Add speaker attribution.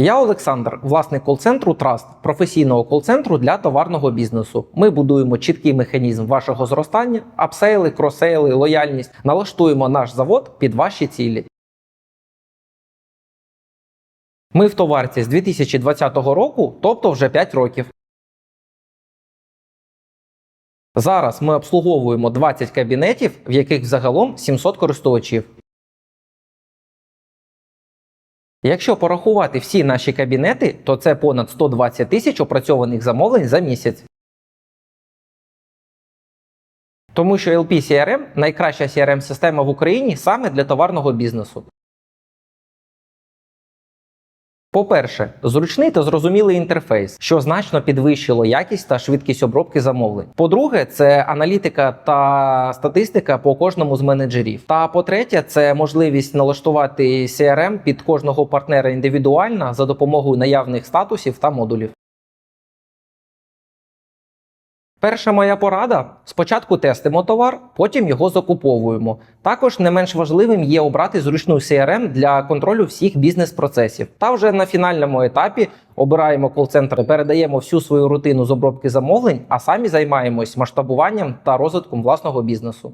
Speaker 1: Я Олександр, власник кол-центру Trust, професійного кол-центру для товарного бізнесу. Ми будуємо чіткий механізм вашого зростання, апсейли, кросейли, лояльність, налаштуємо наш завод під ваші цілі. Ми в товарці з 2020 року, тобто вже 5 років. Зараз ми обслуговуємо 20 кабінетів, в яких загалом 700 користувачів. Якщо порахувати всі наші кабінети, то це понад 120 тисяч опрацьованих замовлень за місяць. Тому що LP CRM – найкраща CRM-система в Україні саме для товарного бізнесу. По-перше, зручний та зрозумілий інтерфейс, що значно підвищило якість та швидкість обробки замовлень. По-друге, це аналітика та статистика по кожному з менеджерів. Та по-третє, це можливість налаштувати CRM під кожного партнера індивідуально за допомогою наявних статусів та модулів. Перша моя порада: спочатку тестимо товар, потім його закуповуємо. Також не менш важливим є обрати зручну CRM для контролю всіх бізнес-процесів. Та вже на фінальному етапі обираємо кол-центр, передаємо всю свою рутину з обробки замовлень, а самі займаємось масштабуванням та розвитком власного бізнесу.